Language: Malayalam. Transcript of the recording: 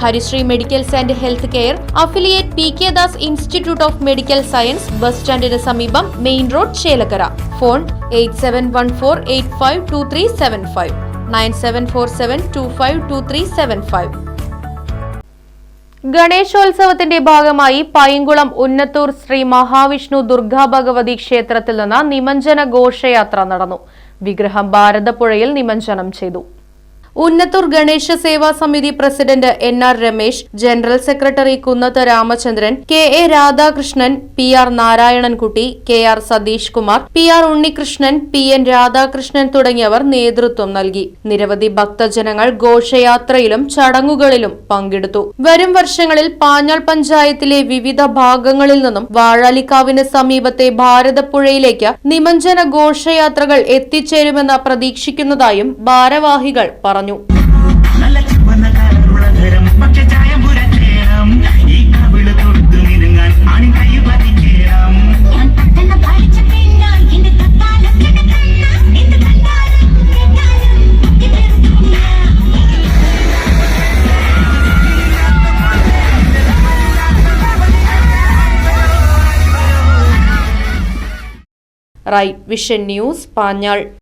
Harishree medicals and health care affiliate P K Das institute of medical science bus സ്റ്റാൻഡിന് സമീപം main road Chelakkara. Phone eight seven one four eight five two three seven five. Nine seven four seven two five two three seven five. ഗണേശോത്സവത്തിന്റെ ഭാഗമായി പൈങ്കുളം ഉന്നത്തൂർ ശ്രീ മഹാവിഷ്ണു ദുർഗാ ഭഗവതി ക്ഷേത്രത്തിൽ നിന്ന് നിമഞ്ജന ഘോഷയാത്ര നടന്നു. വിഗ്രഹം ഭാരതപ്പുഴയിൽ നിമഞ്ജനം ചെയ്തു. Unnathur Ganesha Seva Samiti president N R Ramesh general secretary Kunnath Ramachandran K A Radhakrishnan P R Narayanankutty K R Satheesh Kumar P R Unnikrishnan P N Radhakrishnan തുടങ്ങിയവർ നേതൃത്വം നൽകി. നിരവധി ഭക്തജനങ്ങൾ ഘോഷയാത്രയിലും ചടങ്ങുകളിലും പങ്കെടുത്തു. വരും വർഷങ്ങളിൽ പാഞ്ഞാൾ പഞ്ചായത്തിലെ വിവിധ ഭാഗങ്ങളിൽ നിന്നും വാഴാലിക്കാവിന് സമീപത്തെ ഭാരതപ്പുഴയിലേക്ക് നിമഞ്ജന ഘോഷയാത്രകൾ എത്തിച്ചേരുമെന്ന് പ്രതീക്ഷിക്കുന്നതായും ഭാരവാഹികൾ പറഞ്ഞു. പൊട്ടിത്തെറിക്കില്ല റൈറ്റ് വിഷൻ ന്യൂസ് പാഞ്ഞാൾ.